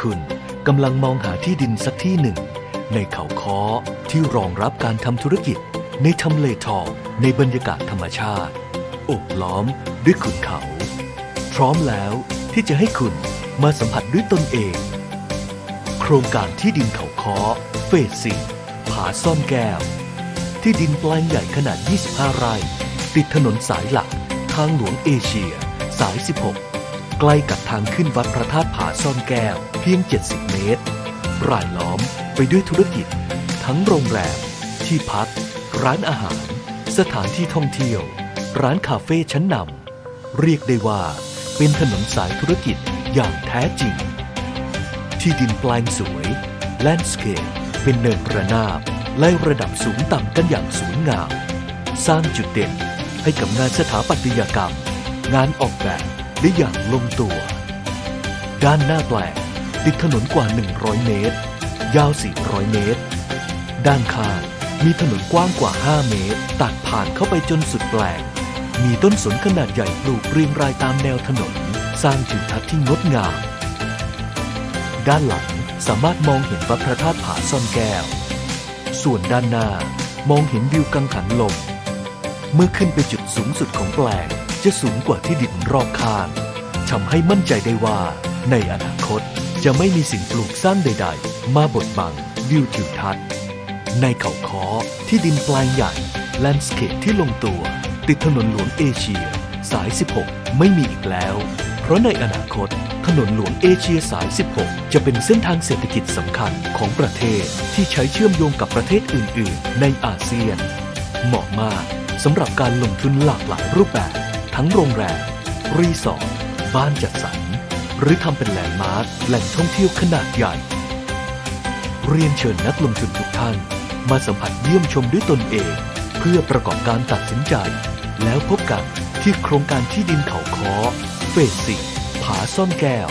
คุณกำลังมองหาที่ดินสักที่หนึ่ง ในเขาค้อที่รองรับการทำธุรกิจ ในทำเลทองในบรรยากาศธรรมชาติโอบล้อมด้วยขุนเขา พร้อมแล้วที่จะให้คุณมาสัมผัสด้วยตนเอง โครงการที่ดินเขาค้อเฟสสี่ผาซ่อนแก้ว ที่ดินแปลงใหญ่ขนาด 25 ไร่ ติดถนนสายหลัก ทางหลวงเอเชีย สาย 16 ใกล้กับทางขึ้นวัดพระธาตุผาซ่อนแก้ว เพียง 70 เมตร รายล้อมไปด้วยธุรกิจ ทั้งโรงแรม ที่พัก ร้านอาหาร สถานที่ท่องเที่ยว ร้านคาเฟ่ชั้นนำเรียกได้ว่า เป็นถนนสายธุรกิจอย่างแท้จริง ที่ดินแปลงสวย แลนด์สเคปเป็นเนินระนาบไล่ระดับสูงต่ำกันอย่างสวยงาม สร้างจุดเด่นให้กับงานสถาปัตยกรรม งานออกแบบ ได้อย่างลงตัว ด้านหน้าแปลงติดถนนกว่า 100 เมตร ยาว 400 เมตร ด้านข้างมีถนนกว้างกว่า 5 เมตร ตัดผ่านเข้าไปจนสุดแปลงมีต้นสนขนาดใหญ่ปลูกเรียงรายตามแนวถนน สร้างทิวทัศน์ที่งดงาม ด้านหลังสามารถมองเห็นวัดพระธาตุผาซ่อนแก้ว ส่วนด้านหน้ามองเห็นวิวกังหันลม เมื่อขึ้นไปจุดสูงสุดของแปลง จะสูงกว่าที่ดินรอบข้างทำให้มั่นใจได้ว่าในอนาคตจะไม่มีสิ่งปลูกสร้างใด ๆ มาบดบังวิวทิวทัศน์ ในเขาค้อที่ดินปลายใหญ่แลนด์สเคปที่ลงตัว ติดถนนหลวงเอเชีย สาย 16 ไม่มีอีกแล้ว เพราะในอนาคต ถนนหลวงเอเชียสาย 16 จะเป็นเส้นทางเศรษฐกิจสำคัญของประเทศที่ใช้เชื่อมโยงกับประเทศอื่น ๆ ในอาเซียน เหมาะมากสำหรับการลงทุนหลากหลายรูปแบบ ทั้งโรงแรม รีสอร์ทบ้านจัดสรร หรือทำเป็นแลนด์มาร์คแหล่งท่องเที่ยวขนาดใหญ่ เรียนเชิญนักลงทุนทุกท่าน มาสัมผัสเยี่ยมชมด้วยตนเอง เพื่อประกอบการตัดสินใจ แล้วพบกันที่โครงการที่ดินเขาค้อเฟสสี่ผาซ่อนแก้ว